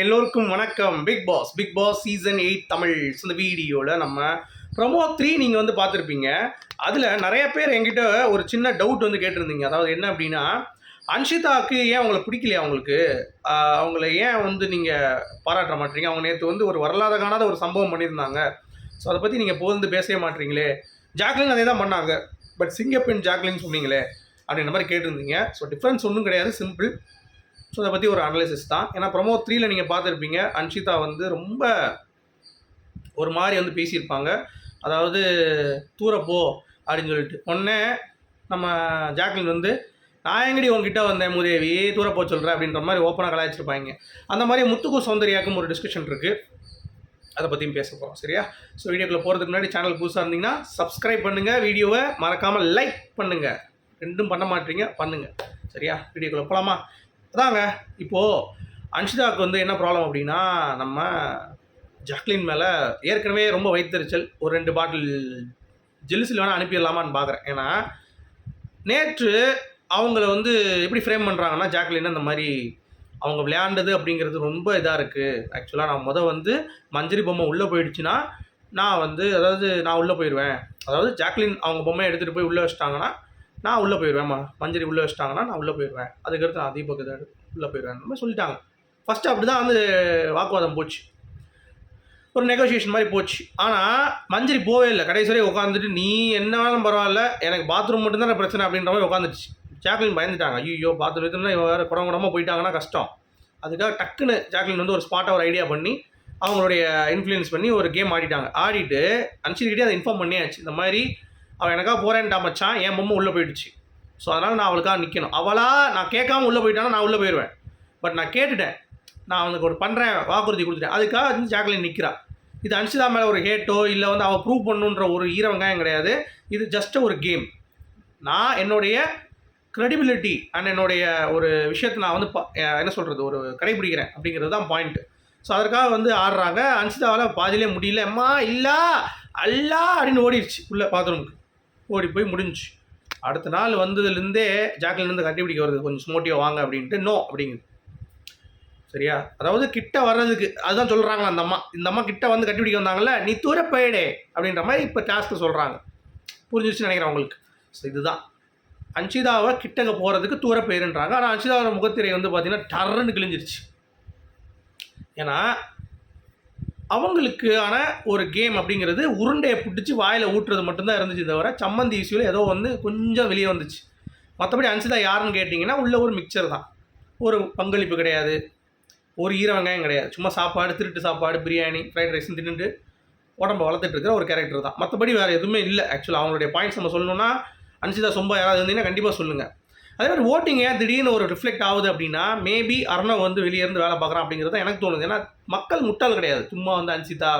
எல்லோருக்கும் வணக்கம். Big boss big boss season eight Tamil. இந்த வீடியோவில் நம்ம ப்ரொமோ த்ரீ நீங்கள் வந்து பார்த்துருப்பீங்க. அதில் நிறைய பேர் என்கிட்ட ஒரு சின்ன டவுட் வந்து கேட்டிருந்தீங்க. அதாவது என்ன அப்படின்னா அன்ஷிதாவுக்கு ஏன் அவங்களை பிடிக்கலையா அவங்களுக்கு? அவங்கள ஏன் வந்து நீங்கள் பாராட்ட மாட்டீங்க? அவங்க நேற்று வந்து ஒரு வரலாறு காணாத ஒரு சம்பவம் பண்ணியிருந்தாங்க. ஸோ அதை பற்றி நீங்கள் புகழ்ந்து பேசவே மாட்டீங்களே. ஜாக்லின் அதே தான் பண்ணாங்க. பட் சிங்கப்பெண் ஜாக்லின் சொன்னீங்களே அப்படின்ற மாதிரி கேட்டிருந்தீங்க. ஸோ டிஃப்ரென்ஸ் ஒன்றும் கிடையாது. சிம்பிள் ஸோ அதை பற்றி ஒரு அனலைசிஸ் தான். ஏன்னா ப்ரொமோ த்ரீல நீங்கள் பார்த்துருப்பீங்க அன்ஷிதா வந்து ரொம்ப ஒரு மாதிரி வந்து பேசியிருப்பாங்க. அதாவது தூரப்போ அப்படின்னு சொல்லிட்டு. உடனே நம்ம ஜாக்லின் வந்து நான் எங்கடி உங்ககிட்ட வந்தேன் முதேவி தூரப்போ சொல்கிறேன் அப்படின்ற மாதிரி ஓப்பனாக கலாய்ச்சிருப்பாங்க. அந்த மாதிரி முத்துக்கு சௌந்தர்யாக்கும் ஒரு டிஸ்கஷன் இருக்குது அதை பற்றியும் பேச போகிறோம் சரியா? ஸோ வீடியோக்குள்ளே போகிறதுக்கு முன்னாடி சேனல் புதுசாக இருந்தீங்கன்னா சப்ஸ்கிரைப் பண்ணுங்கள் வீடியோவை மறக்காமல் லைக் பண்ணுங்கள் ரெண்டும் பண்ண மாட்டீங்க பண்ணுங்கள் சரியா? வீடியோக்குள்ளே போகலாமா அதாங்க இப்போது அன்ஷிதாவுக்கு வந்து என்ன ப்ராப்ளம் அப்படின்னா நம்ம ஜாக்லின் மேலே ஏற்கனவே ரொம்ப வைத்தறிச்சல் ஒரு ரெண்டு பாட்டில் ஜெல்சில் வேணால் அனுப்பிடலாமான்னு பார்க்குறேன் ஏன்னா நேற்று அவங்கள வந்து எப்படி ஃப்ரேம் பண்ணுறாங்கன்னா ஜாக்லின் அந்த மாதிரி அவங்க விளையாண்டது அப்படிங்கிறது ரொம்ப இதாக இருக்குது ஆக்சுவலாக நான் முத வந்து மஞ்சரி பொம்மை உள்ளே போயிடுச்சுன்னா நான் வந்து அதாவது நான் உள்ளே போயிடுவேன் அதாவது ஜாக்லின் அவங்க பொம்மையை எடுத்துகிட்டு போய் உள்ளே வச்சிட்டாங்கன்னா நான் உள்ளே போயிடுவேன் மஞ்சரி உள்ளே வச்சிட்டாங்கன்னா நான் உள்ளே போயிடுவேன் அதுக்கடுத்து நான் தீபக் இதை உள்ளே போயிடுவேன் மாதிரி சொல்லிட்டாங்க. ஃபஸ்ட்டு அப்படி தான் வந்து வாக்குவாதம் போச்சு. ஒரு நெகோசியேஷன் மாதிரி போச்சு. ஆனால் மஞ்சரி போவே இல்லை. கடைசி வரை உட்காந்துட்டு நீ என்ன வேணாலும் பரவாயில்ல. எனக்கு பாத்ரூம் மட்டும்தான் பிரச்சனை அப்படின்ற மாதிரி உட்காந்துச்சு ஜாக்லின் பயந்துட்டாங்க. ஐயோ பாத்ரூம் இதுனா இவன் வேறு குடம் குடமாக போயிட்டாங்கன்னா கஷ்டம். அதுக்காக டக்குன்னு ஜாக்லின் வந்து ஒரு ஸ்பாட்டாக ஒரு ஐடியா பண்ணி அவங்களுடைய இன்ஃப்ளூயன்ஸ் பண்ணி ஒரு கேம் ஆடிட்டாங்க. ஆடிட்டு அன்சிக்கிட்டே அதை இன்ஃபார்ம் பண்ணியாச்சு. இந்த மாதிரி அவன் எனக்காக போகிறேன்டா மச்சான் என் பொம்மை உள்ளே போயிடுச்சு. ஸோ அதனால் நான் அவளுக்காக நிற்கணும் அவளாக நான் கேட்காம உள்ளே போயிட்டானா நான் உள்ளே போயிடுவேன். பட் நான் கேட்டுட்டேன். நான் அவனுக்கு ஒரு பண்ணுறேன் வாக்குறுதி கொடுத்துட்டேன். அதுக்காக வந்து ஜாக்லின் நிற்கிறா இது அன்சிதா மேலே ஒரு ஹேட்டோ இல்லை வந்து அவள் ப்ரூவ் பண்ணுன்ற ஒரு ஈரவங்காயம் கிடையாது. இது ஜஸ்ட் ஒரு கேம் நான் என்னுடைய க்ரெடிபிலிட்டி அண்ட் என்னுடைய ஒரு விஷயத்தை நான் வந்து ப- என்ன சொல்கிறது ஒரு கடைபிடிக்கிறேன் அப்படிங்கிறது தான் பாயிண்ட்டு ஸோ அதற்காக வந்து ஆடுறாங்க. அன்சிதாவால் பாதியிலே முடியல. அம்மா இல்லா அல்லா அப்படின்னு ஓடிடுச்சு உள்ள பாத்ரூமுக்கு ஓடி போய் முடிஞ்சுச்சு. அடுத்த நாள் வந்ததுலேருந்தே ஜாக்கிலேருந்து கண்டுபிடிக்க வருது. கொஞ்சம் ஸ்மோட்டியாக வாங்க அப்படின்ட்டு நோ அப்படிங்குது. சரியா? அதாவது கிட்ட வர்றதுக்கு அதுதான் சொல்கிறாங்களா அந்த அம்மா. இந்த அம்மா கிட்ட வந்து கண்டுபிடிக்க வந்தாங்கல்ல நீ தூர போயிடே அப்படின்ற மாதிரி இப்போ டாஸ்க்கு சொல்கிறாங்க புரிஞ்சிருச்சுன்னு நினைக்கிறேன் உங்களுக்கு. ஸோ இதுதான். அன்ஷிதாவை கிட்டக்க போகிறதுக்கு தூர போயிருன்றாங்க. ஆனால் அன்ஷிதாவோட முகத்திரை வந்து பார்த்தீங்கன்னா டர்ன்னு கிழிஞ்சிருச்சு. ஏன்னா அவங்களுக்கான ஒரு கேம் அப்படிங்கிறது உருண்டையை பிடிச்சி வாயில் ஊட்டுறது மட்டும்தான் இருந்துச்சு தவிர சம்மந்தி இஷ்யூவில் ஏதோ வந்து கொஞ்சம் வெளியே வந்துச்சு. மற்றபடி அன்சிதா யாருன்னு கேட்டிங்கன்னா உள்ள ஒரு மிக்சர் தான். ஒரு பங்களிப்பு கிடையாது. ஒரு ஈர வெங்காயம் கிடையாது. சும்மா சாப்பாடு திருட்டு சாப்பாடு பிரியாணி ஃப்ரைட் ரைஸ் தின்னுட்டு உடம்ப வளர்த்துட்டு இருக்கிற ஒரு கேரக்டர் தான். மற்றபடி வேறு எதுவுமே இல்லை. ஆக்சுவலாக அவங்களுடைய பாயிண்ட்ஸ் நம்ம சொல்லணும்னா அன்சிதா சொம்பா யாராவது இருந்தீங்கன்னா கண்டிப்பாக சொல்லுங்கள் அதே மாதிரி ஓட்டிங் ஏன் திடீர்னு ஒரு ரிஃப்ளெக்ட் ஆகுது அப்படின்னா மேபி அர்ணவ் வந்து வெளியே இருந்து வேலை பார்க்குறான் அப்படிங்கிறது தான் எனக்கு தோணுது. ஏன்னா மக்கள் முட்டாள் கிடையாது. சும்மா வந்து அன்சிதா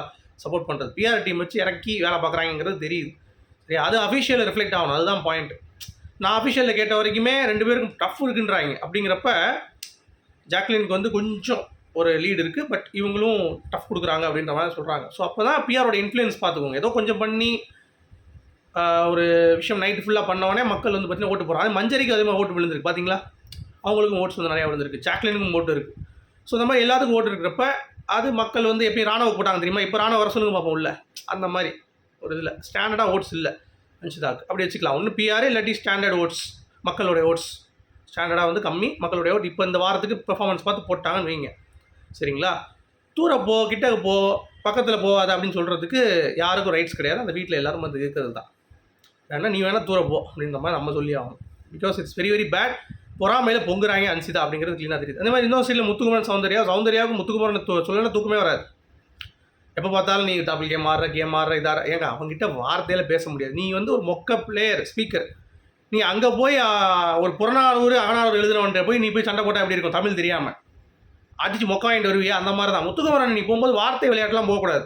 சப்போர்ட் பண்ணுறது பிஆர் டீம் வச்சு இறக்கி வேலை பார்க்குறாங்கிறது தெரியுது. சரி அது அஃபிஷியலில் ரிஃப்ளெக்ட் ஆகணும். அதுதான் பாயிண்ட் நான் அஃபிஷியலில் கேட்ட வரைக்குமே ரெண்டு பேருக்கும் டஃப் இருக்குன்றாங்க. அப்படிங்கிறப்ப ஜாக்லினுக்கு வந்து கொஞ்சம் ஒரு லீடு இருக்குது பட் இவங்களும் டஃப் கொடுக்குறாங்க அப்படின்ற மாதிரி சொல்கிறாங்க ஸோ அப்போ தான் பிஆரோட இன்ஃப்ளூயன்ஸ் பார்த்துக்கோங்க. ஏதோ கொஞ்சம் பண்ணி ஒரு விஷயம் நைட்டு ஃபுல்லாக பண்ணவொடனே மக்கள் வந்து பார்த்தீங்கன்னா ஓட்டு போகிறாங்க மஞ்சரிக்கு அதே மாதிரி ஓட்டு விழுந்திருக்கு. பார்த்தீங்களா அவங்களுக்கும் ஓட்ஸ் வந்து நிறையா விழுந்திருக்கு. ஜாக்லினுக்கும் ஓட்டு இருக்குது ஸோ இந்த மாதிரி எல்லாத்துக்கும் ஓட்டு இருக்கிறப்ப அது மக்கள் வந்து எப்பயும் ராணுவ போட்டாங்க தெரியுமா? இப்போ ராணுவ வர சொல்லுங்க பார்ப்போம் உள்ள அந்த மாதிரி ஒரு இதில். ஸ்டாண்டர்டாக ஓட்ஸ் இல்லை. அன்ஷிதாக்கு அப்படி வச்சுக்கலாம். ஒன்று பிஆர் இல்லாட்டி ஸ்டாண்டர்ட் ஓட்ஸ். மக்களுடைய ஓட்ஸ். ஸ்டாண்டர்டாக வந்து கம்மி. மக்களுடைய ஓட் இப்போ இந்த வாரத்துக்கு பெர்ஃபார்மன்ஸ் பார்த்து போட்டாங்கன்னு வைங்க. சரிங்களா? தூர போ கிட்ட போ பக்கத்தில் போகாத அப்படின்னு சொல்கிறதுக்கு யாருக்கும் ரைட்ஸ் கிடையாது. அந்த வீட்டில் எல்லாரும் வந்து இருக்கிறது தான். வேணா நீ வேணால் தூர போ அப்படின்ற மாதிரி நம்ம சொல்லி ஆகணும் because it's very very bad பொறாமையில் பொங்குறாங்க அன்சிதா அப்படிங்கிறது க்ளீனாக தெரியுது. அந்த மாதிரி இன்னொரு சைடில் முத்துக்குமரன் சௌந்தர்யா. சௌந்தர்யாவுக்கு முத்துக்குமரன் தூ சொல்லலாம் தூக்கமே வராது. எப்போ பார்த்தாலும் நீ டபுள் கேம் ஆடுற கேம் ஆடுற இதாக ஏங்க அவங்ககிட்ட வார்த்தையில் பேச முடியாது. நீ வந்து ஒரு மொக்க பிளேயர் ஸ்பீக்கர் நீ அங்கே போய் ஒரு புறநானூறு அகநானூறு எழுதுனவன்ட்ட போய் நீ போய் சண்டை போட்டால் எப்படி இருக்கும்? தமிழ் தெரியாமல் அடிச்சு மொக்க வாங்கிட்டு வருவியா? அந்த மாதிரி தான். முத்துக்குமரன் நீ போகும்போது வார்த்தை விளையாட்டுலாம் போகக்கூடாது.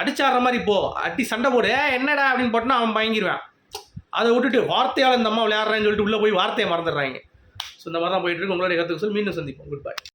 அடிச்சாடுற மாதிரி போ. அடி சண்டை போடு. என்னடா? அப்படின்னு போட்டுனா அவன் பயங்கிடுவான் அதை விட்டுட்டு வார்த்தையால் இந்த அம்மா விளையாடுறேன்னு சொல்லிட்டு உள்ளே போய் வார்த்தையை மறந்துடுறாங்க. ஸோ இந்த மாதிரி தான் போயிட்டுருக்கு உங்களுடைய கற்றுக்க சொல்லி மீண்டும் சந்திப்போம். Good bye